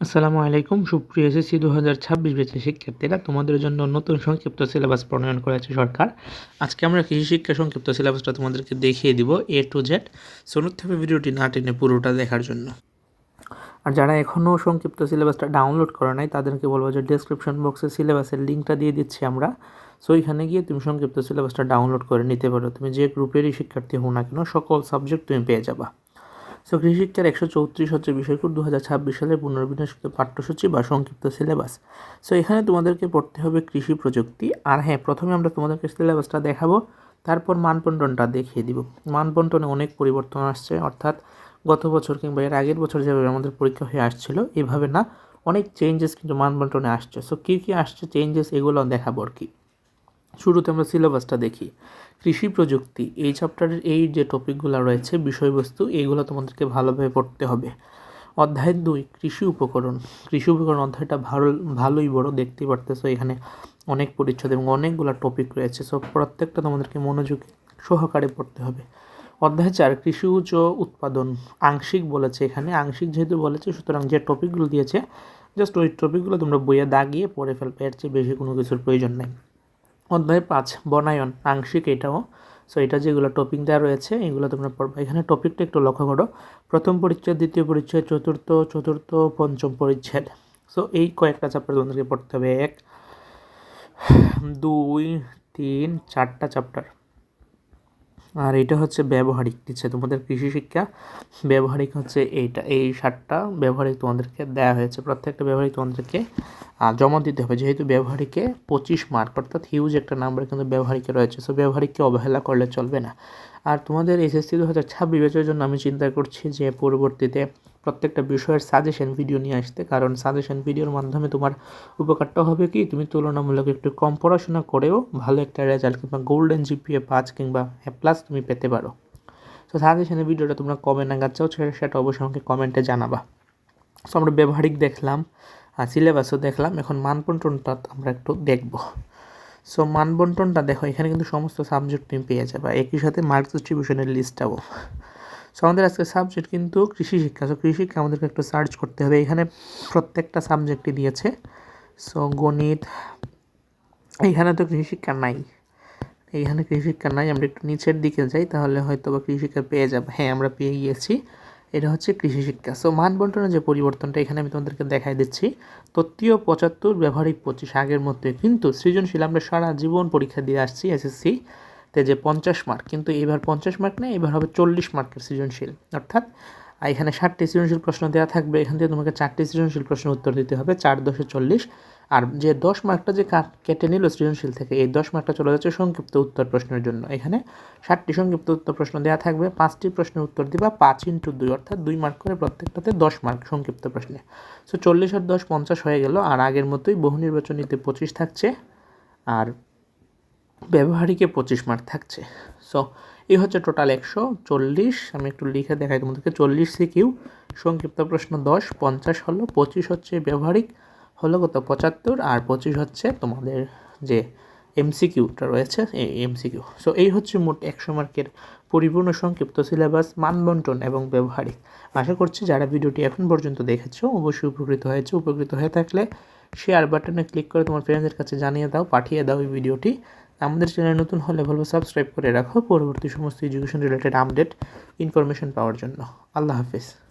আসসালামু আলাইকুম, সুপ্রিয় এসএসসি দু হাজার ছাব্বিশ বেচে শিক্ষার্থীরা। তোমাদের জন্য নতুন সংক্ষিপ্ত সিলেবাস প্রণয়ন করেছে সরকার। আজকে আমরা কৃষি শিক্ষা সংক্ষিপ্ত সিলেবাসটা তোমাদেরকে দেখিয়ে দিব এ টু জেড সোনুর থেকে ভিডিওটি না টেনে পুরোটা দেখার জন্য। আর যারা এখনও সংক্ষিপ্ত সিলেবাসটা ডাউনলোড করে নাই, তাদেরকে বলব যে ডেসক্রিপশন বক্সে সিলেবাসের লিঙ্কটা দিয়ে দিচ্ছি আমরা। সো এখানে গিয়ে তুমি সংক্ষিপ্ত সিলেবাসটা ডাউনলোড করে নিতে পারো। তুমি যে গ্রুপেরই শিক্ষার্থী হও না কেন, সকল সাবজেক্ট তুমি পেয়ে যাবা। সো কৃষিশিক্ষার একশো চৌত্রিশ হচ্ছে বিষয়কুট দু হাজার ছাব্বিশ সালের পুনর্বিন্যাসিত পাঠ্যসূচি বা সংক্ষিপ্ত সিলেবাস। সো এখানে তোমাদেরকে পড়তে হবে কৃষি প্রযুক্তি। আর হ্যাঁ প্রথমে আমরা তোমাদেরকে সিলেবাসটা দেখাবো, তারপর মানবন্টনটা দেখিয়ে দিব। মানবন্টনে অনেক পরিবর্তন আসছে, অর্থাৎ গত বছর কিংবা এর আগের বছর যেভাবে আমাদের পরীক্ষা হয়ে আসছিল, এভাবে না, অনেক চেঞ্জেস কিন্তু মানবন্টনে আসছে। সো কী কী আসছে চেঞ্জেস এগুলো দেখাবো আর কি। শুরুতে আমরা সিলেবাসটা দেখি। কৃষি প্রযুক্তি, এই চ্যাপ্টারের এই যে টপিকগুলো রয়েছে, বিষয়বস্তু, এইগুলো তোমাদেরকে ভালোভাবে পড়তে হবে। অধ্যায় দুই, কৃষি উপকরণ। কৃষি উপকরণ অধ্যায়টা ভালো, ভালোই বড়, দেখতে পারতেছো এখানে অনেক পরিচ্ছদ এবং অনেকগুলো টপিক রয়েছে সো প্রত্যেকটা তোমাদেরকে মনোযোগ সহকারে পড়তে হবে। অধ্যায় চার, কৃষি উচ্চ উৎপাদন, আংশিক বলেছে এখানে, আংশিক যেহেতু বলেছে, সুতরাং যে টপিকগুলো দিয়েছে জাস্ট ওই টপিকগুলো তোমরা বইয়ে দাগিয়ে পড়ে ফেলবে, এর চেয়ে বেশি কোনো কিছুর প্রয়োজন নেই। অধ্যায় পাঁচ, বনায়ন, আংশিক এটাও। সো এটা যেগুলো টপিক দেওয়া রয়েছে, এগুলো তোমরা পড়বে। এখানে টপিকটা একটু লক্ষ্য করো। প্রথম পরিচ্ছেদ, দ্বিতীয় পরিচ্ছেদ, চতুর্থ চতুর্থ, পঞ্চম পরিচ্ছেদ। সো এই কয়েকটা চ্যাপ্টার তোমাদেরকে পড়তে হবে। এক, দুই, তিন, চারটা চ্যাপ্টার আর এটা হচ্ছে ব্যবহারিক দিচ্ছে তোমাদের কৃষি শিক্ষা। ব্যবহারিক হচ্ছে এইটা, এই সারটা ব্যবহারিক তোমাদেরকে দেওয়া হয়েছে। প্রত্যেকটা ব্যবহারিক তোমাদেরকে জমা দিতে হবে। যেহেতু ব্যবহারিকে পঁচিশ মার্ক অর্থাৎ হিউজ একটা নাম্বার কিন্তু ব্যবহারিকে রয়েছে। সো ব্যবহারিককে অবহেলা করলে চলবে না। আর তোমাদের এসএসসি দু হাজার ছাব্বিশ বছরের জন্য আমি চিন্তা করছি যে পরবর্তীতে প্রত্যেকটা বিষয়ের সাজেশন ভিডিও নিয়ে আসতে। কারণ সাজেশন ভিডিওর মাধ্যমে তোমার উপকারটা হবে কি? তুমি তুলনামূলক একটু কম পড়াশোনা করেও ভালো একটা রেজাল্ট কিংবা গোল্ডেন জিপিএ পাঁচ কিংবা প্লাস তুমি পেতে পারো। তো সাজেশনের ভিডিওটা তোমরা কবে নাগাদ চাও সেটা অবশ্যই আমাকে কমেন্টে জানাবা। সো আমরা ব্যবহারিক দেখলাম, আর সিলেবাসও দেখলাম, এখন মানবন্টনটা আমরা একটু দেখব। সো মানবন্টনটা দেখো, এখানে কিন্তু সমস্ত সাবজেক্ট তুমি পেয়ে যাবে। একই সাথে মার্কস ডিস্ট্রিবিউশনের লিস্টটাও সো আমাদের আজকে সাবজেক্ট কিন্তু কৃষি শিক্ষা। সো কৃষি শিক্ষা আমাদেরকে একটু সার্চ করতে হবে। এখানে প্রত্যেকটা সাবজেক্টই দিয়েছে। সো গণিত এইখানে তো কৃষি শিক্ষা নাই। এইখানে কৃষি শিক্ষা নাই। আমরা একটু নিচের দিকে যাই, তাহলে হয়তো বা কৃষি শিক্ষা পেয়ে যাব। হ্যাঁ আমরা পেয়ে গিয়েছি। এটা হচ্ছে কৃষি শিক্ষা। সো মান বন্টনের যে পরিবর্তনটা, এখানে আমি তোমাদেরকে দেখাই দিচ্ছি। তত্ত্বীয় পঁচাত্তর, ব্যবহারিক পঁচিশ, আগের মধ্যে কিন্তু সৃজনশীল, আমরা সারা জীবন পরীক্ষা দিয়ে আসছি এসএসসি তে যে পঞ্চাশ মার্ক কিন্তু এবার পঞ্চাশ মার্ক নেই, এবার হবে চল্লিশ মার্কের সৃজনশীল। অর্থাৎ এখানে ষাটটি সৃজনশীল প্রশ্ন দেওয়া থাকবে, এখান থেকে তোমাকে চারটি সৃজনশীল প্রশ্ন উত্তর দিতে হবে, চার দশে চল্লিশ। আর যে দশ মার্কটা যে কেটে নিল সৃজনশীল থেকে, এই দশ মার্কটা চলে যাচ্ছে সংক্ষিপ্ত উত্তর প্রশ্নের জন্য। এখানে ষাটটি সংক্ষিপ্ত উত্তর প্রশ্ন দেওয়া থাকবে, পাঁচটি প্রশ্নের উত্তর দিবা পাঁচ ইন্টু দুই, অর্থাৎ দুই মার্ক করে প্রত্যেকটাতে দশ মার্ক সংক্ষিপ্ত প্রশ্নে। সো চল্লিশ আর দশ পঞ্চাশ হয়ে গেল, আর আগের মতোই বহু নির্বাচনীতে পঁচিশ থাকছে, আর ব্যবহারিকে পঁচিশ মার্ক থাকছে। সো এই হচ্ছে টোটাল একশো চল্লিশ। আমি একটু লিখে দেখাই তোমাদেরকে। চল্লিশ সিকিউ সংক্ষিপ্ত প্রশ্ন দশ, পঞ্চাশ হলো, পঁচিশ হচ্ছে ব্যবহারিক, হলো কত? পঁচাত্তর। আর পঁচিশ হচ্ছে তোমাদের যে এমসিকিউটা রয়েছে, এই এমসিকিউ। সো এই হচ্ছে মোট একশো মার্কের পরিপূর্ণ সংক্ষিপ্ত সিলেবাস মানবন্টন এবং ব্যবহারিক। আশা করছি যারা ভিডিওটি এখন পর্যন্ত দেখেছ, অবশ্যই উপকৃত হয়েছে। উপকৃত হয়ে থাকলে শেয়ার বাটনে ক্লিক করে তোমার ফ্রেন্ডদের কাছে জানিয়ে দাও, পাঠিয়ে দাও এই ভিডিওটি। আমাদের চ্যানেল নতুন হলে ভালো সাবস্ক্রাইব করে রাখো। পরবর্তী সমস্ত এডুকেশন রিলেটেড আপডেট ইনফরমেশন পাওয়ার জন্য। আল্লাহ হাফিজ।